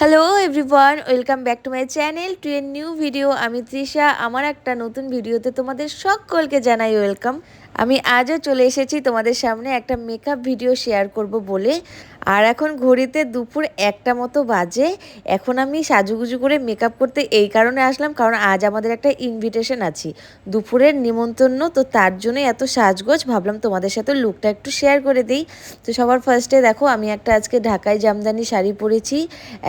Hello everyone welcome back to my channel to a new video আমি তৃষা। আমার একটা নতুন ভিডিওতে তোমাদের সকলকে জানাই ওয়েলকাম আমি আজও চলে এসেছি তোমাদের সামনে একটা মেকআপ ভিডিও শেয়ার করব বলে। আর এখন ঘড়িতে দুপুর একটা মতো বাজে। এখন আমি সাজুগুজু করে মেকআপ করতে এই কারণে আসলাম, কারণ আজ আমাদের একটা ইনভিটেশন আছে। দুপুরের নিমন্ত্রণ, তো তার জন্যই এত সাজগোজ। ভাবলাম তোমাদের সাথে লুকটা একটু শেয়ার করে দিই। তো সবার ফার্স্টে দেখো, আমি একটা আজকে ঢাকাই জামদানি শাড়ি পরেছি,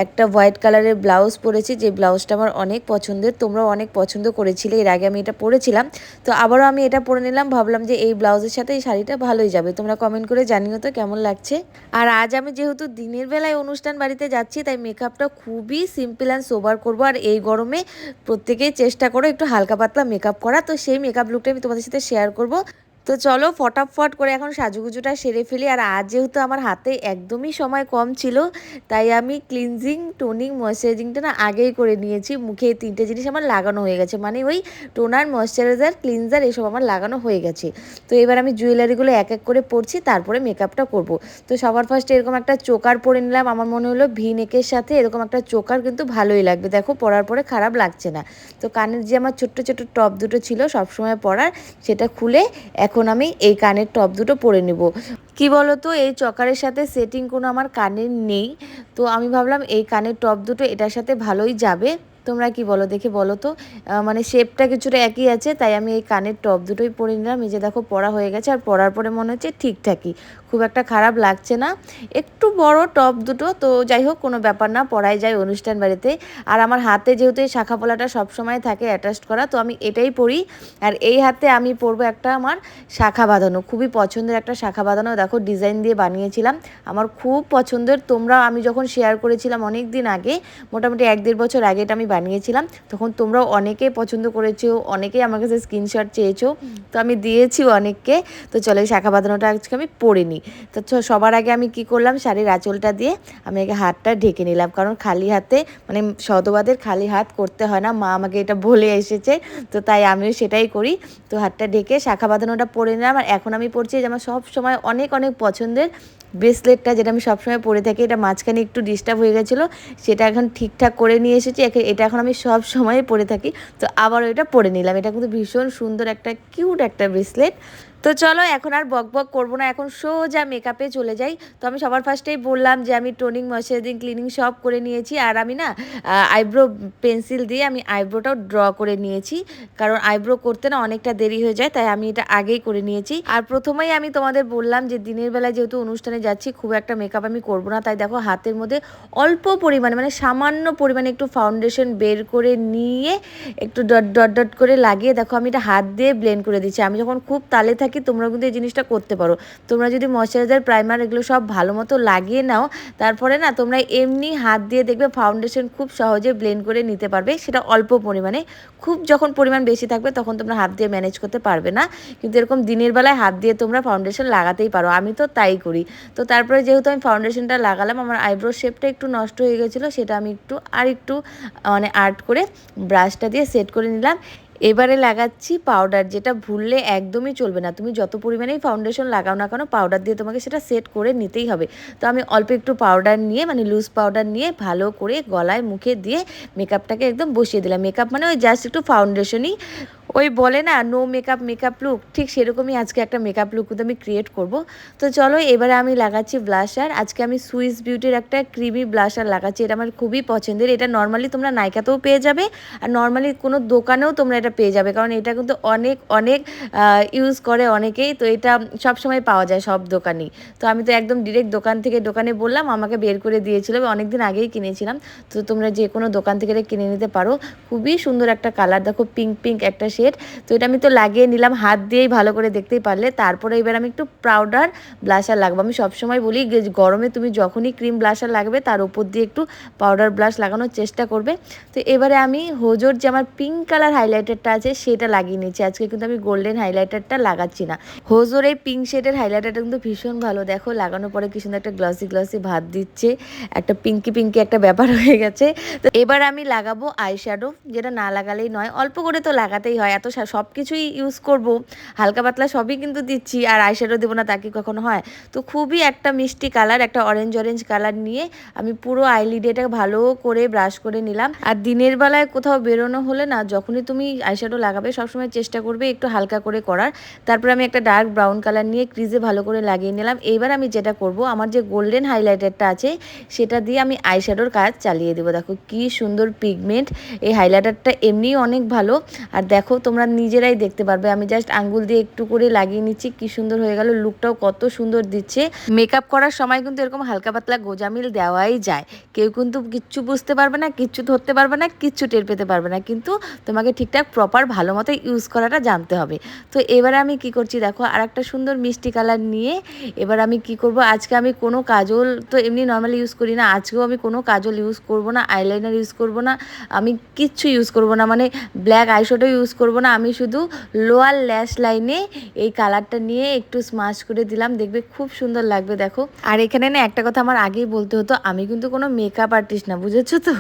একটা হোয়াইট কালারের ব্লাউজ পরেছি, যে ব্লাউজটা আমার অনেক পছন্দের, তোমরাও অনেক পছন্দ করেছিলে, এর আগে আমি এটা পরেছিলাম। তো আবারও আমি এটা পরে নিলাম, ভাবলাম যে এই ব্লাউজের সাথে এই শাড়িটা ভালোই যাবে। তোমরা কমেন্ট করে জানিও তো কেমন লাগছে। আর আজ আমি যেহেতু দিনের বেলায় অনুষ্ঠান বাড়িতে যাচ্ছি, তাই মেকআপটা খুবই সিম্পল অ্যান্ড সোবার করব। আর এই গরমে প্রত্যেকেই চেষ্টা করো একটু হালকা পাতলা মেকআপ করা। তো সেই মেকআপ লুকটা আমি তোমাদের সাথে শেয়ার করব। তো চলো ফটাফট করে এখন সাজুগুজুটা সেরে ফেলি। আর আজ যেহেতু আমার হাতে একদমই সময় কম ছিল, তাই আমি ক্লিনজিং টোনিং ময়শ্চারাইজিংটা না আগেই করে নিয়েছি। মুখে তিনটে জিনিস আমার লাগানো হয়ে গেছে। মানে ওই টোনার ময়শ্চারাইজার ক্লিনজার এসব আমার লাগানো হয়ে গেছে। তো এবার আমি জুয়েলারিগুলো এক এক করে পরছি, তারপরে মেকআপটা করব। তো সবার ফার্স্টে এরকম একটা চোকার পরে নিলাম। আমার মনে হলো ভি নেকের সাথে এরকম একটা চোকার কিন্তু ভালোই লাগবে। দেখো, পরার পরে খারাপ লাগছে না। তো কানের যে আমার ছোট্ট ছোট্ট টপ দুটো ছিল সবসময় পরার, সেটা খুলে এখন আমি এই কানের টপ দুটো পরে নেব। কি বলতো, এই চকারের সাথে সেটিং কোনো আমার কানের নেই। তো আমি ভাবলাম এই কানের টপ দুটো এটার সাথে ভালোই যাবে। তোমরা কি বলো? দেখে বলো তো। মানে শেপটা কিছুটা একই আছে, তাই আমি এই কানের টপ দুটোই পরে নিলাম। এই যে দেখো, পড়া হয়ে গেছে, আর পরার পরে মনে হচ্ছে ঠিকঠাকই। খুব একটা খারাপ লাগছে না। একটু বড় টপ দুটো, তো যাই হোক, কোনো ব্যাপার না, পড়াই যায় অনুষ্ঠান বাড়িতে। আর আমার হাতে যেহেতু এই শাখা পলাটা সবসময় থাকে অ্যাটাচ করা, তো আমি এটাই পরি। আর এই হাতে আমি পরবো একটা আমার শাখা বাঁধানো। খুবই পছন্দের একটা শাখা বাঁধানো। দেখো ডিজাইন দিয়ে বানিয়েছিলাম। আমার খুব পছন্দের। তোমরা আমি যখন শেয়ার করেছিলাম অনেক দিন আগে, মোটামুটি এক দেড় বছর আগে এটা আমি বানিয়েছিলাম, তখন তোমরাও অনেকেই পছন্দ করেছ অনেকেই আমার কাছে স্ক্রিনশট চেয়েছো, তো আমি দিয়েছি অনেককে, তো চলো শাখা বাঁধানোটা আজকে আমি পরে নিই। তো সবার আগে আমি কি করলাম, শাড়ির আঁচলটা দিয়ে আমি আগে হাতটা ঢেকে নিলাম, কারণ খালি হাতে মানে শতবাদের খালি হাত করতে হয় না, মা আমাকে এটা বলে এসেছে, তো তাই আমিও সেটাই করি। তো হাতটা ঢেকে শাখা বাঁধানোটা পরে নিলাম, আর এখন আমি পড়ছি যে আমার সব সময় অনেক অনেক পছন্দের ব্রেসলেটটা যেটা আমি সবসময় পরে থাকি, এটা মাঝখানে একটু ডিস্টার্ব হয়ে গেছিল, সেটা এখন ঠিকঠাক করে নিয়ে এসেছি এটা এখন আমি সব সময় পরে থাকি। তো আবার এটা পরে নিলাম। এটা কিন্তু ভীষণ সুন্দর একটা কিউট একটা ব্রেসলেট। তো চলো, এখন আর বক বক করব না, এখন সোজা মেকআপে চলে যাই। তো আমি সবার ফার্স্টেই বললাম যে, আমি টোনিং ময়শ্চারাইজিং ক্লিনিং সব করে নিয়েছি, আর আমি না আইব্রো পেন্সিল দিয়ে আমি আইব্রোটাও ড্র করে নিয়েছি। কারণ আইব্রো করতে না অনেকটা দেরি হয়ে যায়, তাই আমি এটা আগেই করে নিয়েছি। আর প্রথমেই আমি তোমাদের বললাম যে, দিনের বেলায় যেহেতু অনুষ্ঠানে যাচ্ছি, খুব একটা মেকআপ আমি করব না। তাই দেখো, হাতের মধ্যে অল্প পরিমাণে মানে সামান্য পরিমাণে একটু ফাউন্ডেশন বের করে নিয়ে একটু ডট ডট ডট করে লাগিয়ে, দেখো আমি এটা হাত দিয়ে ব্লেন্ড করে দিচ্ছি। আমি যখন খুব তালে থাকি থাকি তোমরা কিন্তু এই জিনিসটা করতে পারো। তোমরা যদি ময়শ্চারাইজার, প্রাইমার এগুলো সব ভালো মতো লাগিয়ে নাও, তারপরে না তোমরা এমনি হাত দিয়ে দেখবে ফাউন্ডেশন খুব সহজে ব্লেন্ড করে নিতে পারবে, সেটা অল্প পরিমাণে। খুব যখন পরিমাণ বেশি থাকবে তখন তোমরা হাত দিয়ে ম্যানেজ করতে পারবে না। কিন্তু এরকম দিনের বেলায় হাত দিয়ে তোমরা ফাউন্ডেশন লাগাতেই পারো, আমি তো তাই করি। তো তারপরে যেহেতু আমি ফাউন্ডেশনটা লাগালাম, আমার আইব্রো শেপটা একটু নষ্ট হয়ে গেছিল, সেটা আমি একটু আর একটু মানে আর্ট করে ব্রাশটা দিয়ে সেট করে নিলাম। এবারে লাগাচ্ছি পাউডার যেটা ভুললে একদমই চলবে না। তুমি যত পরিমাণেই ফাউন্ডেশন লাগাও না কেন পাউডার দিয়ে তোমাকে সেটা সেট করে নিতেই হবে। তো আমি অল্প একটু পাউডার নিয়ে মানে লুজ পাউডার নিয়ে ভালো করে গলায় মুখে দিয়ে মেকআপটাকে একদম বসিয়ে দিলাম। মেকআপ মানে ওই জাস্ট একটু ফাউন্ডেশনই ওই বলে না নো মেকআপ মেকআপ লুক ঠিক সেরকমই আজকে একটা মেকআপ লুক কিন্তু আমি ক্রিয়েট করব। তো চলো, এবারে আমি লাগাচ্ছি ব্লাশার আজকে আমি সুইস বিউটির একটা ক্রিমি ব্লাশার লাগাচ্ছি, এটা আমার খুবই পছন্দের। এটা নর্মালি তোমরা নাইকাতেও পেয়ে যাবে আর নর্মালি কোনো দোকানেও তোমরা এটা পেয়ে যাবে, কারণ এটা কিন্তু অনেক অনেক ইউজ করে অনেকেই। তো এটা সব সময় পাওয়া যায় সব দোকানেই। তো আমি তো একদম ডিরেক্ট দোকান থেকে দোকানে বললাম, আমাকে বের করে দিয়েছিল অনেক দিন আগেই কিনেছিলাম। তো তোমরা যে কোনো দোকান থেকে এটা কিনে নিতে পারো। খুবই সুন্দর একটা কালার দেখো পিঙ্ক পিঙ্ক একটা শেড তো এটা আমি তো লাগিয়ে নিলাম, হাত দিয়েই ভালো করে দেখতেই পারলে। তারপরে এবার আমি একটু পাউডার ব্লাশার লাগবো। আমি সবসময় বলি গরমে তুমি যখনই ক্রিম ব্লাশার লাগবে, তার উপর দিয়ে একটু পাউডার ব্লাশ লাগানোর চেষ্টা করবে। তো এবারে আমি হোজোর যে আমার পিঙ্ক কালার হাইলাইটারটা আছে, সেটা লাগিয়ে নিচ্ছি আজকে কিন্তু আমি গোল্ডেন হাইলাইটারটা লাগাচ্ছি না। হোজোর এই পিঙ্ক শেডের হাইলাইটারটা কিন্তু ভীষণ ভালো। দেখো, লাগানোর পরে কি সুন্দর একটা গ্লসি গ্লসি ভাত দিচ্ছে। একটা পিঙ্কি পিঙ্কি একটা ব্যাপার হয়ে গেছে। তো এবার আমি লাগাবো আইশ্যাডো যেটা না লাগালেই নয়। অল্প করে তো লাগাতেই হয়। এত সব কিছুই ইউজ করব, হালকা পাতলা সবই কিন্তু দিচ্ছি, আর আইশ্যাডো দেবো না তাকে কখনো হয়? তো খুবই একটা মিষ্টি কালার একটা অরেঞ্জ অরেঞ্জ কালার নিয়ে আমি পুরো আইলিডেটা ভালো করে ব্রাশ করে নিলাম। আর দিনের বেলায় কোথাও বেরোনো হলে না, যখনই তুমি আইশ্যাডো লাগাবে সবসময় চেষ্টা করবে একটু হালকা করে করার। তারপরে আমি একটা ডার্ক ব্রাউন কালার নিয়ে ক্রিজে ভালো করে লাগিয়ে নিলাম। এইবার আমি যেটা করব, আমার যে গোল্ডেন হাইলাইটারটা আছে, সেটা দিয়ে আমি আইশ্যাডোর কাজ চালিয়ে দেবো। দেখো কি সুন্দর পিগমেন্ট এই হাইলাইটারটা এমনিই অনেক ভালো। আর দেখো তোমরা নিজেরাই দেখতে পারবে। আমি জাস্ট আঙ্গুল দিয়ে একটু করে লাগিয়ে নিচ্ছি। কি সুন্দর হয়ে গেল লুকটাও কত সুন্দর দিচ্ছে। মেকআপ করার সময় কিন্তু এরকম হালকা পাতলা গোজামিল দেওয়াই যায়। কেউ কিন্তু কিচ্ছু বুঝতে পারবে না, কিচ্ছু ধরতে পারবে না, কিচ্ছু টের পেতে পারবে না। কিন্তু তোমাকে ঠিকঠাক প্রপার ভালো মতো ইউজ করাটা জানতে হবে। তো এবারে আমি কি করছি দেখো আর একটা সুন্দর মিষ্টি কালার নিয়ে এবার আমি কি করব? আজকে আমি কোনো কাজল তো এমনি নর্মালি ইউজ করি না। আজকেও আমি কোনো কাজল ইউজ করব না আইলাইনার ইউজ করব না। আমি কিচ্ছু ইউজ করব না। মানে ব্ল্যাক আইশ্যাডো ইউজ করব না, আমি শুধু লোয়ার ল্যাশ লাইনে এই কালারটা নিয়ে একটু স্মাচ করে দিলাম। দেখবে খুব সুন্দর লাগবে, দেখো। আর এখানে না একটা কথা আমার আগেই বলতে হতো, আমি কিন্তু কোনো মেকআপ আর্টিস্ট না, বুঝেছ তো?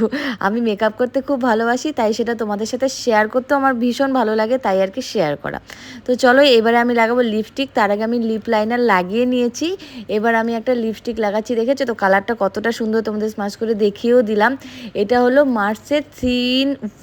আমি মেকআপ করতে খুব ভালোবাসি, তাই সেটা তোমাদের সাথে শেয়ার করতেও আমার ভীষণ ভালো লাগে, তাই আর কি শেয়ার করা। তো চলো, এবারে আমি লাগাবো লিপস্টিক তার আগে আমি লিপ লাইনার লাগিয়ে নিয়েছি। এবার আমি একটা লিপস্টিক লাগাচ্ছি, দেখেছ তো? কালারটা কতটা সুন্দর তোমাদের স্মাচ করে দেখিয়েও দিলাম। এটা হলো মার্সের থ্রি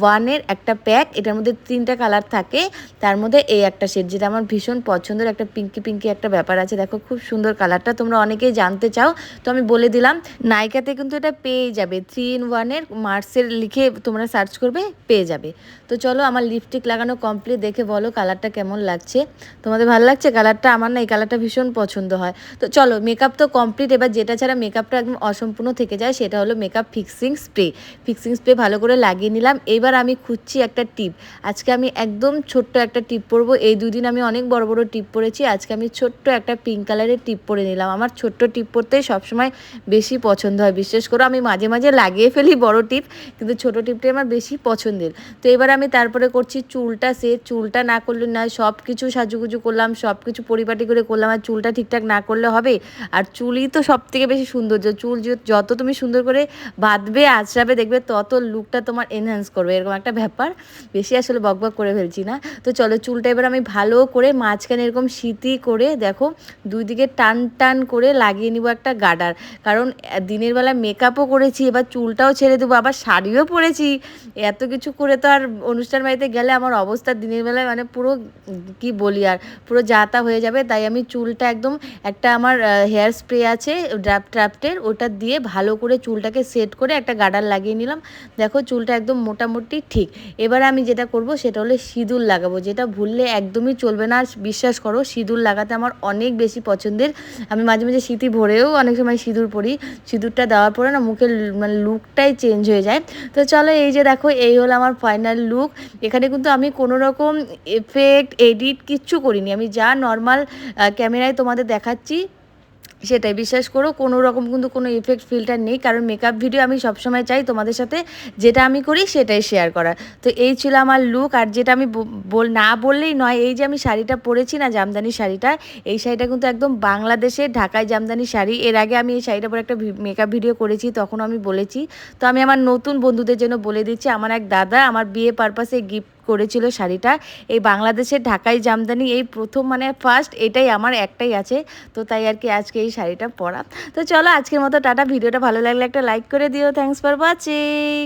ওয়ানের একটা প্যাক এটার মধ্যে তিনটা কালার থাকে, তার মধ্যে এই একটা শেড যেটা আমার ভীষণ পছন্দের একটা পিঙ্কি পিঙ্কি একটা ব্যাপার আছে। দেখো খুব সুন্দর কালারটা, তোমরা অনেকেই জানতে চাও। তো আমি বলে দিলাম নাইকাতে কিন্তু এটা পেয়ে যাবে। থ্রি ইন ওয়ানের মার্সের লিখে তোমরা সার্চ করবে, পেয়ে যাবে। তো চলো আমার লিপস্টিক লাগানো কমপ্লিট দেখে বলো কালারটা কেমন লাগছে। তোমাদের ভালো লাগছে? কালারটা আমার না এই কালারটা ভীষণ পছন্দ হয়। তো চলো মেকআপ তো কমপ্লিট এবার যেটা ছাড়া মেকআপটা একদম অসম্পূর্ণ থেকে যায়, সেটা হলো makeup fixing spray fixing spray ভালো করে লাগিয়ে নিলাম। এবার আমি খুঁজছি একটা টিপ আজকে আমি একদম ছোট্ট একটা টিপ পরবো। এই দুদিন আমি অনেক বড় বড় টিপ পরেছি। আজকে আমি ছোট্ট একটা পিঙ্ক কালারের টিপ পরে নিলাম। আমার ছোট্ট টিপ পরতেই সবসময় বেশি পছন্দ হয়। বিশেষ করে আমি মাঝে মাঝে লাগিয়ে ফেলি বড় টিপ, কিন্তু ছোট টিপটাই আমার বেশি পছন্দের। তো এবার আমি তারপরে করছি চুলটা সে চুলটা না করলে না সব কিছু সাজুগুজু করলাম সব কিছু পরিপাটি করে করলাম। আর চুলটা ঠিকঠাক না করলে হবে? আর চুলই তো সব থেকে বেশি সৌন্দর্য। চুল যত তুমি সুন্দর করে বাঁধবে, আঁচড়াবে, দেখবে তত লুকটা তোমার এনহ্যান্স করবে। এরকম একটা ব্যাপার। বেশি আসলে বকবক করে ফেলছি না। তো চলো চুলটা এবার আমি ভালো করে মাঝখানে এরকম শীতি করে দেখো, দুই দিকে টান টান করে লাগিয়ে নিব একটা গার্ডার। কারণ দিনের বেলা মেকআপও করেছি, এবার চুলটাও ছেড়ে দেবো, আবার শাড়িও পরেছি। এত কিছু করে তো আর অনুষ্ঠান বাড়িতে গেলে আমার অবস্থা দিনের বেলায় মানে পুরো, কি বলি আর, পুরো যাতা হয়ে যাবে। তাই আমি চুলটা একদম একটা আমার হেয়ার স্প্রে আছে ড্রাফ ট্রাফটের ওটা দিয়ে ভালো করে চুলটাকে সেট করে একটা গার্ডার লাগিয়ে নিলাম। দেখো চুলটা একদম মোটামুটি ঠিক। এবার আমি যেটা করব সেটা হলো সিঁদুর লাগাবো, যেটা ভুললে একদমই চলবে না। আর বিশ্বাস করো, সিঁদুর লাগাতে আমার অনেক বেশি পছন্দের। আমি মাঝে মাঝে স্মৃতি ভরেও অনেক সময় সিঁদুর পরি। সিঁদুরটা দেওয়ার পরে না মুখের মানে লুকটাই চেঞ্জ হয়ে যায়। তো চলো এই যে দেখো, এই হলো আমার ফাইনাল লুক এখানে কিন্তু আমি কোনো রকম এফেক্ট এডিট কিচ্ছু করিনি। আমি যা নর্মাল ক্যামেরায় তোমাদের দেখাচ্ছি সেটাই বিশ্বাস করো, কোনো রকম কিন্তু কোনো ইফেক্ট ফিল্টার নেই। কারণ মেকআপ ভিডিও আমি সবসময় চাই তোমাদের সাথে যেটা আমি করি সেটাই শেয়ার করার। তো এই ছিল আমার লুক আর যেটা আমি বল না বললেই নয়, এই যে আমি শাড়িটা পরেছি না জামদানি শাড়িটা, এই শাড়িটা কিন্তু একদম বাংলাদেশের ঢাকায় জামদানি শাড়ি। এর আগে আমি এই শাড়িটা পরে একটা মেকআপ ভিডিও করেছি, তখন আমি বলেছি। তো আমি আমার নতুন বন্ধুদের জন্য বলে দিচ্ছি, আমার এক দাদা, আমার বিয়ে পারপাসে গিফট করেছিল শাড়িটা। এই বাংলাদেশের ঢাকাই জামদানি এই প্রথম মানে ফার্স্ট এটাই আমার, একটাই আছে। তো তাই আর কি আজকে এই শাড়িটা পরা। তো চলো আজকের মতো টাটা। ভিডিওটা ভালো লাগলে একটা লাইক করে দিও। Thanks for watching